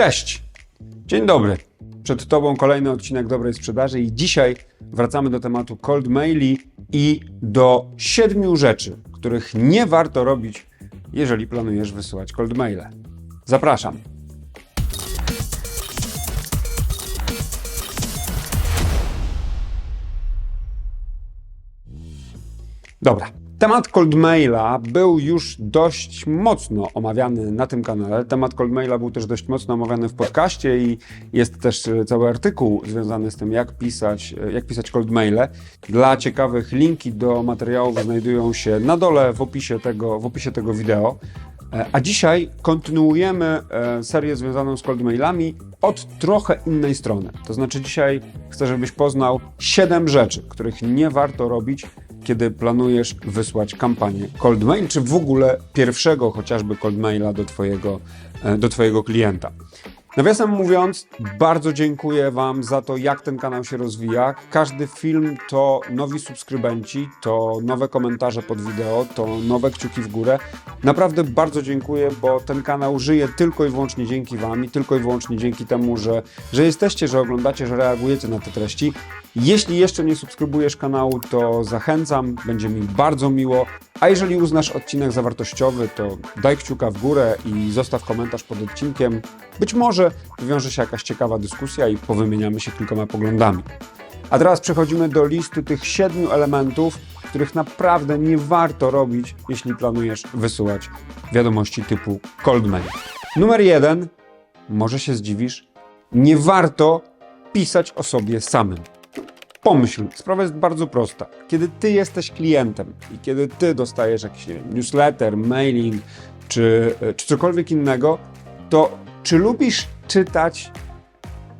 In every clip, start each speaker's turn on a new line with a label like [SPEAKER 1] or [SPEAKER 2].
[SPEAKER 1] Cześć! Dzień dobry. Przed Tobą kolejny odcinek dobrej sprzedaży i dzisiaj wracamy do tematu cold maili i do siedmiu rzeczy, których nie warto robić, jeżeli planujesz wysyłać cold maile. Zapraszam. Dobra. Temat cold maila był już dość mocno omawiany na tym kanale. Temat cold maila był też dość mocno omawiany w podcaście i jest też e, cały artykuł związany z tym, jak pisać, e, jak pisać cold maile. Dla ciekawych linki do materiałów znajdują się na dole w opisie tego, w opisie tego wideo. E, A dzisiaj kontynuujemy serię związaną z cold mailami od trochę innej strony. To znaczy dzisiaj chcę, żebyś poznał 7 rzeczy, których nie warto robić, kiedy planujesz wysłać kampanię cold mail, czy w ogóle pierwszego chociażby cold maila do twojego, e, do twojego klienta. Nawiasem mówiąc, bardzo dziękuję Wam za to, jak ten kanał się rozwija. Każdy film to nowi subskrybenci, to nowe komentarze pod wideo, to nowe kciuki w górę. Naprawdę bardzo dziękuję, bo ten kanał żyje tylko i wyłącznie dzięki Wam i tylko i wyłącznie dzięki temu, że, że jesteście, że oglądacie, że reagujecie na te treści. Jeśli jeszcze nie subskrybujesz kanału, to zachęcam, będzie mi bardzo miło. A jeżeli uznasz odcinek za wartościowy, to daj kciuka w górę i zostaw komentarz pod odcinkiem. Być może wywiąże się jakaś ciekawa dyskusja i powymieniamy się kilkoma poglądami. A teraz przechodzimy do listy tych siedmiu elementów, których naprawdę nie warto robić, jeśli planujesz wysyłać wiadomości typu cold mail. Numer jeden, może się zdziwisz, nie warto pisać o sobie samym. Pomyśl, sprawa jest bardzo prosta. Kiedy ty jesteś klientem i kiedy ty dostajesz jakiś nie wiem, newsletter, mailing czy, czy cokolwiek innego, to czy lubisz czytać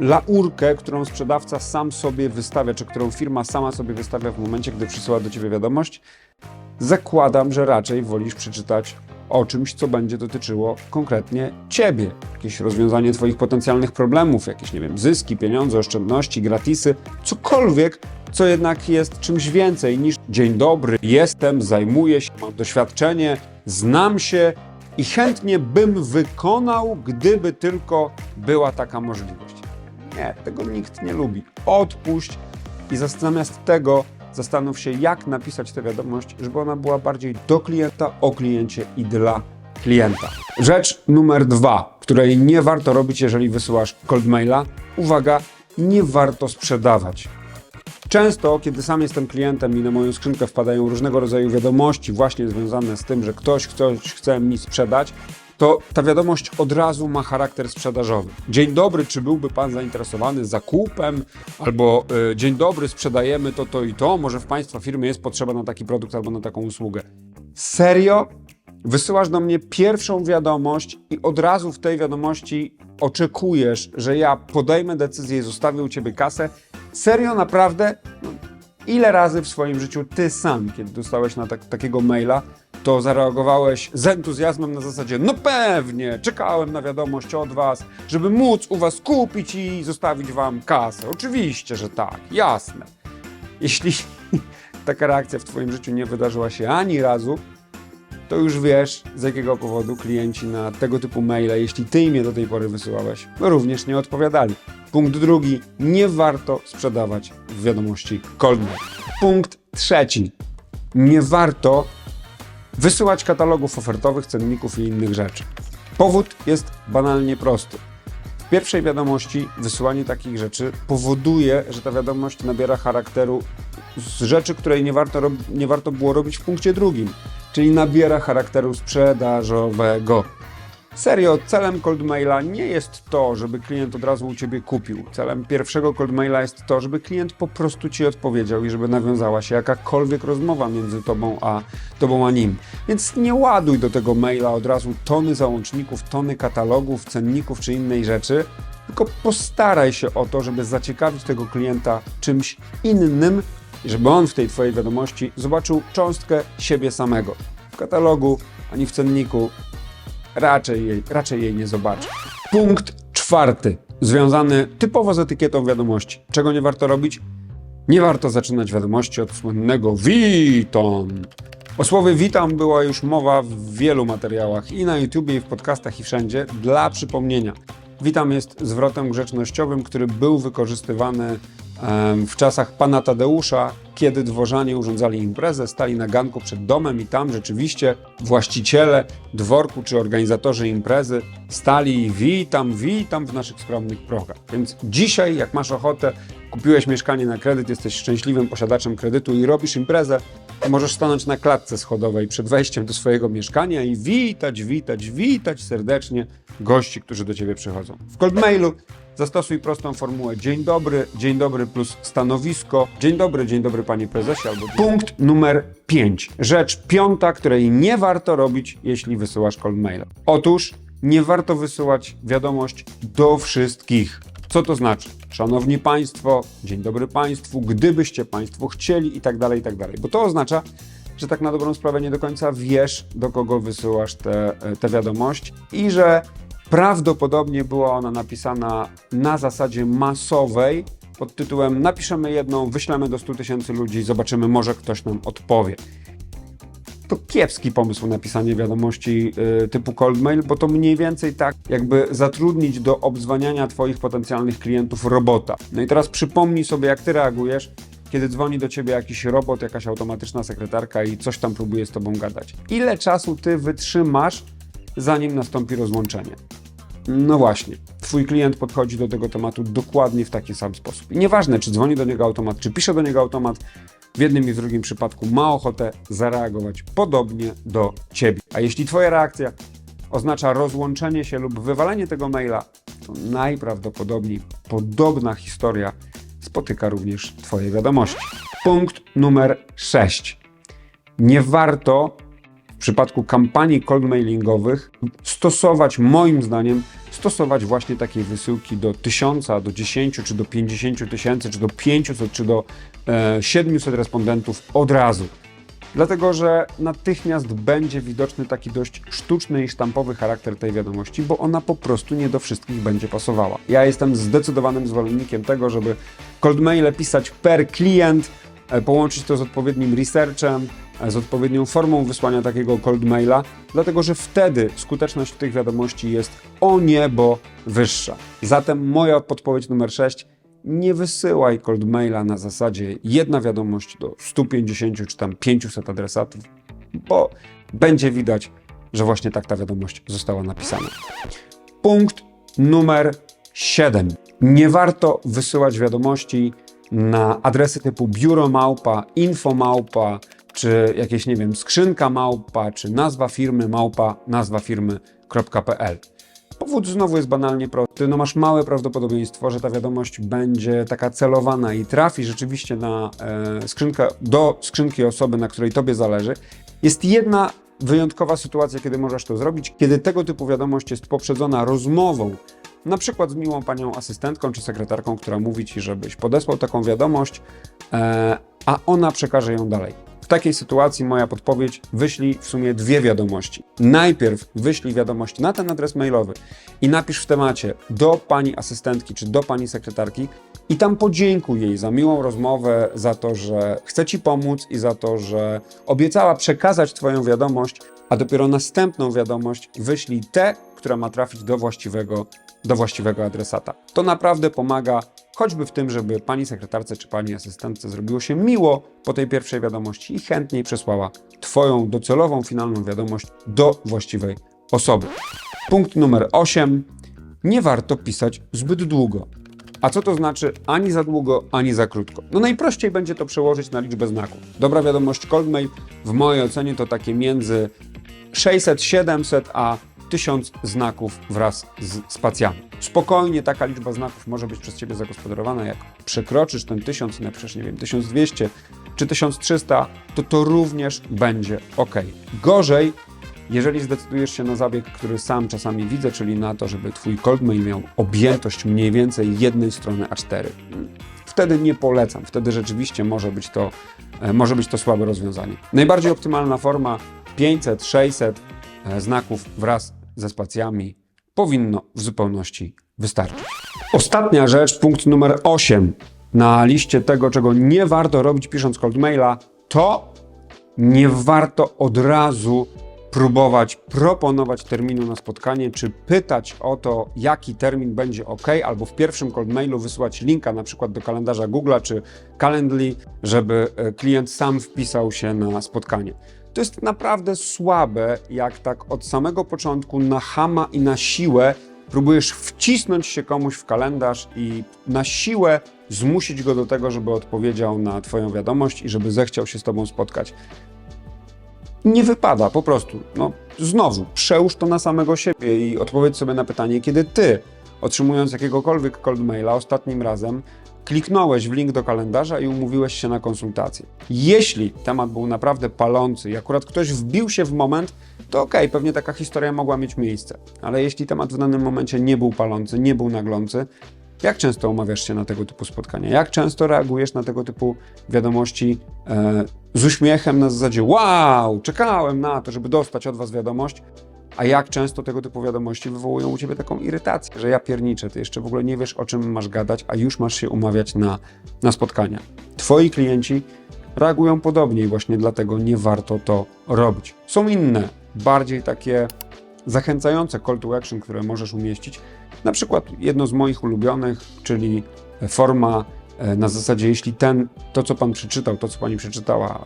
[SPEAKER 1] laurkę, którą sprzedawca sam sobie wystawia, czy którą firma sama sobie wystawia w momencie, gdy przysyła do ciebie wiadomość? Zakładam, że raczej wolisz przeczytać o czymś, co będzie dotyczyło konkretnie ciebie. Jakieś rozwiązanie twoich potencjalnych problemów, jakieś, nie wiem, zyski, pieniądze, oszczędności, gratisy, cokolwiek, co jednak jest czymś więcej niż dzień dobry, jestem, zajmuję się, mam doświadczenie, znam się i chętnie bym wykonał, gdyby tylko była taka możliwość. Nie, tego nikt nie lubi. Odpuść i zamiast tego zastanów się, jak napisać tę wiadomość, żeby ona była bardziej do klienta, o kliencie i dla klienta. Rzecz numer dwa, której nie warto robić, jeżeli wysyłasz cold maila. Uwaga, nie warto sprzedawać. Często, kiedy sam jestem klientem i na moją skrzynkę wpadają różnego rodzaju wiadomości, właśnie związane z tym, że ktoś coś chce mi sprzedać, to ta wiadomość od razu ma charakter sprzedażowy. Dzień dobry, czy byłby Pan zainteresowany zakupem? Albo y, dzień dobry, sprzedajemy to, to i to. Może w Państwa firmie jest potrzeba na taki produkt albo na taką usługę. Serio? Wysyłasz do mnie pierwszą wiadomość i od razu w tej wiadomości oczekujesz, że ja podejmę decyzję i zostawię u Ciebie kasę? Serio, naprawdę? No, ile razy w swoim życiu Ty sam, kiedy dostałeś na tak, takiego maila, to zareagowałeś z entuzjazmem na zasadzie, no pewnie, czekałem na wiadomość od Was, żeby móc u Was kupić i zostawić Wam kasę. Oczywiście, że tak, jasne. Jeśli taka reakcja w Twoim życiu nie wydarzyła się ani razu, to już wiesz, z jakiego powodu klienci na tego typu maile, jeśli ty im je do tej pory wysyłałeś, również nie odpowiadali. Punkt drugi, nie warto sprzedawać wiadomości cold. Punkt trzeci, nie warto wysyłać katalogów ofertowych, cenników i innych rzeczy. Powód jest banalnie prosty. W pierwszej wiadomości wysyłanie takich rzeczy powoduje, że ta wiadomość nabiera charakteru z rzeczy, której nie warto, nie warto było robić w punkcie drugim, czyli nabiera charakteru sprzedażowego. Serio, celem cold maila nie jest to, żeby klient od razu u ciebie kupił. Celem pierwszego cold maila jest to, żeby klient po prostu ci odpowiedział i żeby nawiązała się jakakolwiek rozmowa między tobą a, tobą a nim. Więc nie ładuj do tego maila od razu tony załączników, tony katalogów, cenników czy innej rzeczy, tylko postaraj się o to, żeby zaciekawić tego klienta czymś innym i żeby on w tej twojej wiadomości zobaczył cząstkę siebie samego. W katalogu ani w cenniku raczej jej, raczej jej nie zobaczy. Punkt czwarty, związany typowo z etykietą wiadomości. Czego nie warto robić? Nie warto zaczynać wiadomości od słynnego witam. O słowie witam była już mowa w wielu materiałach i na YouTubie, i w podcastach, i wszędzie. Dla przypomnienia, Witam jest zwrotem grzecznościowym, który był wykorzystywany w czasach pana Tadeusza, kiedy dworzanie urządzali imprezę, stali na ganku przed domem i tam rzeczywiście właściciele dworku czy organizatorzy imprezy stali i witam, witam w naszych skromnych progach. Więc dzisiaj, jak masz ochotę, kupiłeś mieszkanie na kredyt, jesteś szczęśliwym posiadaczem kredytu i robisz imprezę, możesz stanąć na klatce schodowej przed wejściem do swojego mieszkania i witać, witać, witać serdecznie gości, którzy do ciebie przychodzą. W Coldmailu zastosuj prostą formułę dzień dobry, dzień dobry plus stanowisko, dzień dobry, dzień dobry panie prezesie albo punkt numer 5. Rzecz piąta, której nie warto robić, jeśli wysyłasz Coldmaila. Otóż nie warto wysyłać wiadomość do wszystkich. Co to znaczy? Szanowni Państwo, dzień dobry Państwu, gdybyście Państwo chcieli i tak dalej, i tak dalej. Bo to oznacza, że tak na dobrą sprawę nie do końca wiesz, do kogo wysyłasz tę te, te wiadomość i że prawdopodobnie była ona napisana na zasadzie masowej pod tytułem napiszemy jedną, wyślemy do 100 tysięcy ludzi, zobaczymy, może ktoś nam odpowie to kiepski pomysł napisanie wiadomości y, typu cold mail, bo to mniej więcej tak jakby zatrudnić do obdzwaniania Twoich potencjalnych klientów robota. No i teraz przypomnij sobie, jak Ty reagujesz, kiedy dzwoni do Ciebie jakiś robot, jakaś automatyczna sekretarka i coś tam próbuje z Tobą gadać. Ile czasu Ty wytrzymasz, zanim nastąpi rozłączenie? No właśnie, twój klient podchodzi do tego tematu dokładnie w taki sam sposób. I nieważne, czy dzwoni do niego automat, czy pisze do niego automat, w jednym i w drugim przypadku ma ochotę zareagować podobnie do ciebie. A jeśli twoja reakcja oznacza rozłączenie się lub wywalenie tego maila, to najprawdopodobniej podobna historia spotyka również twoje wiadomości. Punkt numer 6. Nie warto w przypadku kampanii cold mailingowych stosować, moim zdaniem, stosować właśnie takiej wysyłki do 1000, do 10 czy do 50 tysięcy, czy do 500, czy do e, 700 respondentów od razu. Dlatego, że natychmiast będzie widoczny taki dość sztuczny i sztampowy charakter tej wiadomości, bo ona po prostu nie do wszystkich będzie pasowała. Ja jestem zdecydowanym zwolennikiem tego, żeby cold maile pisać per klient, e, połączyć to z odpowiednim researchem, e, z odpowiednią formą wysłania takiego cold maila, dlatego że wtedy skuteczność tych wiadomości jest o niebo wyższa. Zatem moja podpowiedź numer 6. Nie wysyłaj cold maila na zasadzie jedna wiadomość do 150 czy tam 500 adresatów, bo będzie widać, że właśnie tak ta wiadomość została napisana. Punkt numer 7. Nie warto wysyłać wiadomości na adresy typu biuro małpa, info małpa, czy jakieś, nie wiem, skrzynka małpa, czy nazwa firmy małpa, nazwa firmy.pl. Powód znowu jest banalnie prosty. No masz małe prawdopodobieństwo, że ta wiadomość będzie taka celowana i trafi rzeczywiście na e, skrzynkę, do skrzynki osoby, na której tobie zależy. Jest jedna wyjątkowa sytuacja, kiedy możesz to zrobić, kiedy tego typu wiadomość jest poprzedzona rozmową, na przykład z miłą panią asystentką czy sekretarką, która mówi ci, żebyś podesłał taką wiadomość, e, a ona przekaże ją dalej. W takiej sytuacji moja podpowiedź wyślij w sumie dwie wiadomości. Najpierw wyślij wiadomość na ten adres mailowy i napisz w temacie do pani asystentki czy do pani sekretarki i tam podziękuj jej za miłą rozmowę, za to, że chce ci pomóc i za to, że obiecała przekazać twoją wiadomość, a dopiero następną wiadomość wyślij tę, która ma trafić do właściwego, do właściwego adresata. To naprawdę pomaga choćby w tym, żeby pani sekretarce czy pani asystentce zrobiło się miło po tej pierwszej wiadomości i chętniej przesłała Twoją docelową, finalną wiadomość do właściwej osoby. Punkt numer 8. Nie warto pisać zbyt długo. A co to znaczy ani za długo, ani za krótko? No najprościej będzie to przełożyć na liczbę znaków. Dobra wiadomość cold mail w mojej ocenie to takie między 600, 700 a 1000 znaków wraz z spacjami. Spokojnie taka liczba znaków może być przez Ciebie zagospodarowana. Jak przekroczysz ten 1000 i napiszesz, nie wiem, 1200 czy 1300, to to również będzie ok. Gorzej, jeżeli zdecydujesz się na zabieg, który sam czasami widzę, czyli na to, żeby Twój cold mail miał objętość mniej więcej jednej strony A4. Wtedy nie polecam, wtedy rzeczywiście może być to, e, może być to słabe rozwiązanie. Najbardziej optymalna forma 500, 600 e, znaków wraz ze spacjami powinno w zupełności wystarczyć. Ostatnia rzecz, punkt numer 8 na liście tego, czego nie warto robić pisząc cold maila, to nie warto od razu próbować proponować terminu na spotkanie, czy pytać o to, jaki termin będzie ok, albo w pierwszym cold mailu wysłać linka na przykład do kalendarza Google'a czy Calendly, żeby e, klient sam wpisał się na spotkanie. To jest naprawdę słabe, jak tak od samego początku na hama i na siłę próbujesz wcisnąć się komuś w kalendarz i na siłę zmusić go do tego, żeby odpowiedział na Twoją wiadomość i żeby zechciał się z Tobą spotkać. Nie wypada, po prostu. No, znowu, przełóż to na samego siebie i odpowiedz sobie na pytanie, kiedy Ty, otrzymując jakiegokolwiek cold maila ostatnim razem, kliknąłeś w link do kalendarza i umówiłeś się na konsultację. Jeśli temat był naprawdę palący i akurat ktoś wbił się w moment, to okej, pewnie taka historia mogła mieć miejsce. Ale jeśli temat w danym momencie nie był palący, nie był naglący, jak często umawiasz się na tego typu spotkania? Jak często reagujesz na tego typu wiadomości e, z uśmiechem na zasadzie wow, czekałem na to, żeby dostać od was wiadomość, a jak często tego typu wiadomości wywołują u ciebie taką irytację, że ja pierniczę, ty jeszcze w ogóle nie wiesz o czym masz gadać, a już masz się umawiać na, na spotkania. Twoi klienci reagują podobnie i właśnie dlatego nie warto to robić. Są inne, bardziej takie zachęcające call to action, które możesz umieścić. Na przykład jedno z moich ulubionych, czyli forma e, na zasadzie, jeśli ten, to co pan przeczytał, to co pani przeczytała,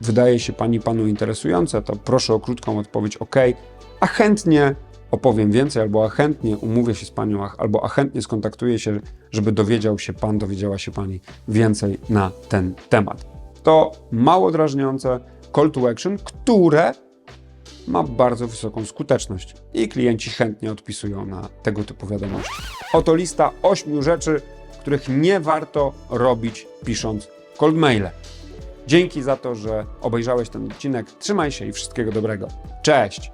[SPEAKER 1] wydaje się pani panu interesujące, to proszę o krótką odpowiedź OK, a chętnie opowiem więcej, albo a chętnie umówię się z panią, albo a chętnie skontaktuję się, żeby dowiedział się pan, dowiedziała się pani więcej na ten temat. To mało drażniące call to action, które ma bardzo wysoką skuteczność i klienci chętnie odpisują na tego typu wiadomości. Oto lista ośmiu rzeczy, których nie warto robić pisząc cold maile. Dzięki za to, że obejrzałeś ten odcinek. Trzymaj się i wszystkiego dobrego. Cześć!